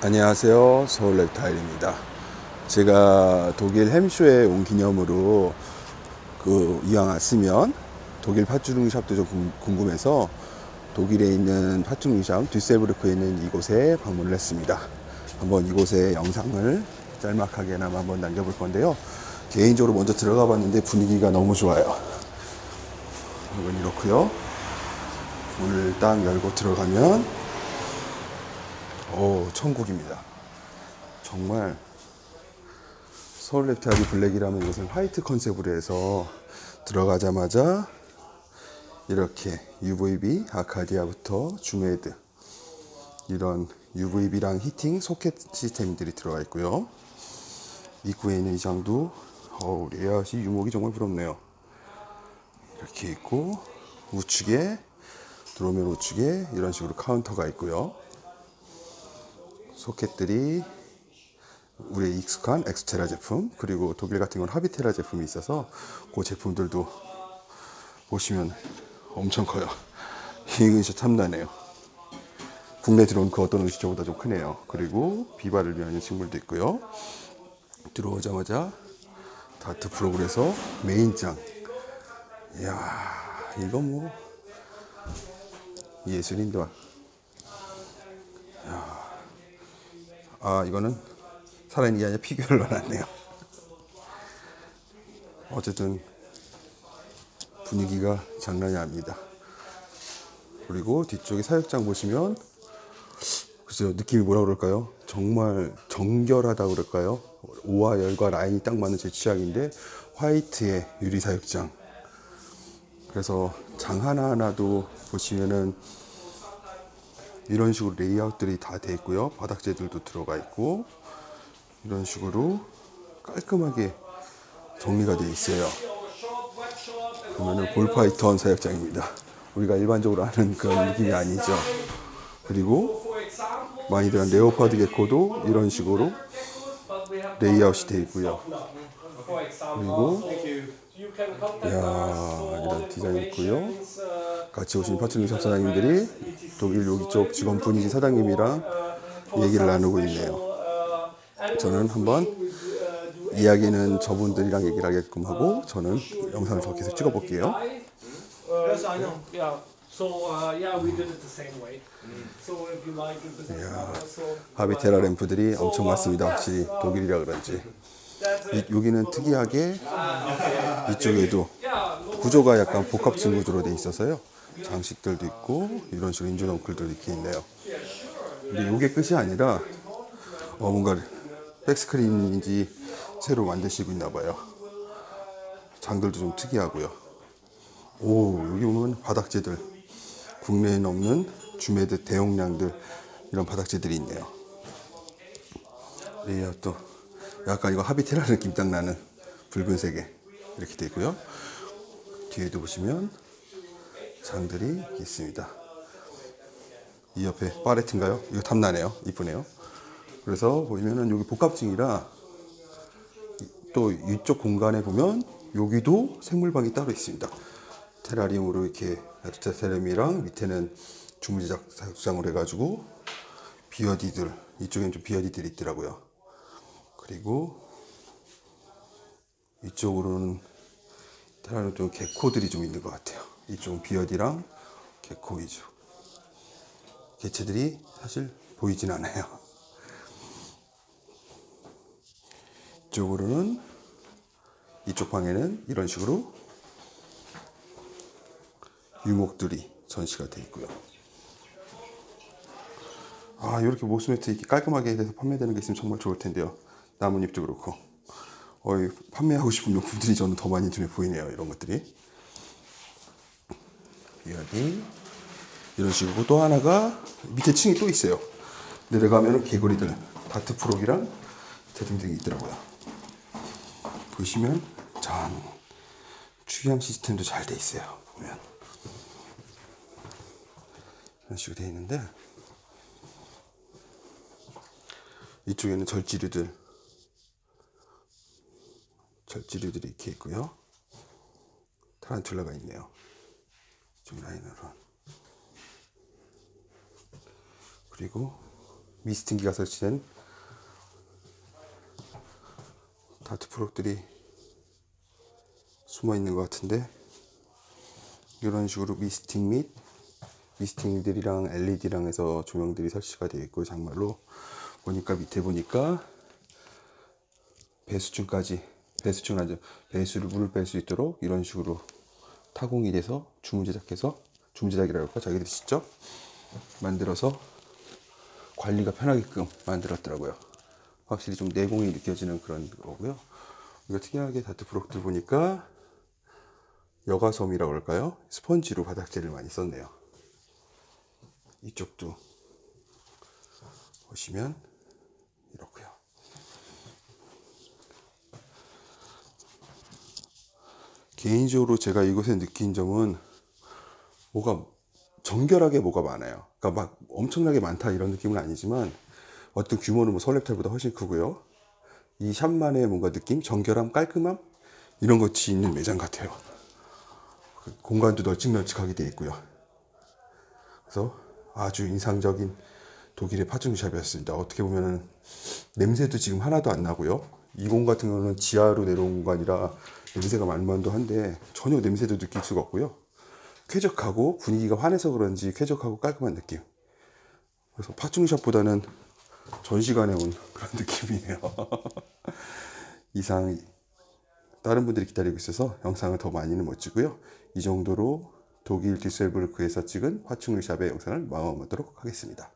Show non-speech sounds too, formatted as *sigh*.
안녕하세요. 서울 랩타일입니다. 제가 독일 햄쇼에 온 기념으로 그 이왕 왔으면 독일 파츠룽 샵도 좀 궁- 궁금해서 독일에 있는 파츠룽 샵 뒤셀브르크에 있는 이곳에 방문을 했습니다. 한번 이곳의 영상을 짤막하게나마 한번 남겨볼 건데요. 개인적으로 먼저 들어가 봤는데 분위기가 너무 좋아요. 이건 이렇고요. 문을 딱 열고 들어가면 오, 천국입니다. 정말 서울 랩타리 블랙이라면 이것은 화이트 컨셉으로 해서 들어가자마자 이렇게 UVB 아카디아부터 주메드 이런 UVB랑 히팅 소켓 시스템들이 들어가 있고요. 입구에 있는 이 장도 어우 레이아웃이 유목이 정말 부럽네요. 이렇게 있고 우측에 들어오면 우측에 이런 식으로 카운터가 있고요. 소켓들이 우리의 익숙한 엑스테라 제품 그리고 독일 같은 건 하비테라 제품이 있어서 그 제품들도 보시면 엄청 커요. 이건 진짜 탐나네요. 국내 들어온 그 어떤 의식주보다 좀 크네요. 그리고 비바를 위한 식물도 있고요. 들어오자마자 다트 프로그래서 메인장. 이야, 이건 뭐 예술인도 아 이거는 살아있는 게 아니라 피규어를 넣어놨네요. 어쨌든 분위기가 장난이 아닙니다. 그리고 뒤쪽에 사육장 보시면 글쎄요 느낌이 뭐라 그럴까요? 정말 정결하다 그럴까요? 오와 열과 라인이 딱 맞는 제 취향인데 화이트의 유리 사육장. 그래서 장 하나하나도 보시면은 이런 식으로 레이아웃들이 다 돼 있고요. 바닥재들도 들어가 있고 이런 식으로 깔끔하게 정리가 돼 있어요. 보면은 볼파이턴 사육장입니다. 우리가 일반적으로 아는 그런 느낌이 아니죠. 그리고 많이들 한 레오파드 게코도 이런 식으로 레이아웃이 돼 있고요. 그리고 야 이런 디자인 있고요. 같이 오신 파트너 샵 사장님들이 독일 여기 쪽 직원분이신 사장님이랑 얘기를 나누고 있네요. 저는 한번 이야기는 저분들이랑 얘기를 하게끔 하고 저는 영상을 더 계속 찍어 볼게요. Yes, I 하비테라 램프들이 엄청 많습니다. 확실히 독일이라 그런지. 이- 여기는 특이하게 이쪽에도 구조가 약간 복합층 구조로 돼 있어서요. 장식들도 있고 이런 식으로 인조 덩클도 이렇게 있네요. 근데 이게 끝이 아니라 어 뭔가 백스크린인지 새로 만드시고 있나 봐요. 장들도 좀 특이하고요. 오 여기 보면 바닥재들 국내에는 없는 주매드 대용량들 이런 바닥재들이 있네요. 레이아웃도 약간 이거 하비테라 느낌 딱 나는 붉은색에 이렇게 되어 있고요. 뒤에도 보시면 장들이 있습니다. 이 옆에 파레트인가요? 이거 탐나네요. 이쁘네요. 그래서 보시면은 여기 복합층이라 또 이쪽 공간에 보면 여기도 생물방이 따로 있습니다. 테라리움으로 이렇게 에르테테렘이랑 밑에는 주물 제작 사육장으로 해가지고 비어디들 이쪽엔 좀 비어디들이 있더라고요. 그리고 이쪽으로는 테라는 좀 개코들이 좀 있는 것 같아요. 이쪽은 비어디랑 개코 위주. 개체들이 사실 보이진 않아요. 이쪽으로는 이쪽 방에는 이런 식으로 유목들이 전시가 되어 있고요. 아, 이렇게 모스매트 이렇게 깔끔하게 돼서 판매되는 게 있으면 정말 좋을 텐데요. 나뭇잎도 그렇고. 어이, 판매하고 싶은 용품들이 저는 더 많이 눈에 보이네요. 이런 것들이. 비어디. 이런 식이고 또 하나가 밑에 층이 또 있어요. 내려가면은 개구리들 다트 프록이랑 등등이 있더라고요. 보시면 전 취향 시스템도 잘 돼 있어요. 보면 이런 식으로 돼 있는데 이쪽에는 절지류들 절지류들이 이렇게 있고요. 타란툴라가 있네요. 이쪽 라인으로. 그리고 미스팅기가 설치된 다트 프로들이 숨어 있는 것 같은데 이런 식으로 미스팅 및 미스팅들이랑 LED랑 해서 조명들이 설치가 되어 있고 장말로 보니까 밑에 보니까 배수층까지 배수층 아주 배수를 물을 뺄 수 있도록 이런 식으로 타공이 돼서 주문 제작해서 주문 제작이라고 할까 자기들이 직접 만들어서 관리가 편하게끔 만들었더라고요. 확실히 좀 내공이 느껴지는 그런 거고요. 이거 특이하게 다트 프로들 보니까 여가솜이라고 할까요? 스펀지로 바닥재를 많이 썼네요. 이쪽도 보시면 이렇고요. 개인적으로 제가 이곳에 느낀 점은 뭐가 정결하게 뭐가 많아요. 그러니까 막 엄청나게 많다 이런 느낌은 아니지만 어떤 규모는 뭐 설렙텔보다 훨씬 크고요. 이 샵만의 뭔가 느낌, 정결함, 깔끔함 이런 것이 있는 매장 같아요. 그 공간도 널찍널찍하게 되어 있고요. 그래서 아주 인상적인 독일의 파충류샵이었습니다. 어떻게 보면은 냄새도 지금 하나도 안 나고요. 이 공 같은 경우는 지하로 내려온 공간이라 냄새가 만만도 한데 전혀 냄새도 느낄 수가 없고요. 쾌적하고 분위기가 환해서 그런지 쾌적하고 깔끔한 느낌. 그래서 파충류샵보다는 전시관에 온 그런 *laughs* 느낌이네요. *laughs* 이상 다른 분들이 기다리고 있어서 영상을 더 많이는 못 찍고요. 이 정도로 독일 디셀부르크에서 찍은 파충류샵의 영상을 마무리하도록 하겠습니다.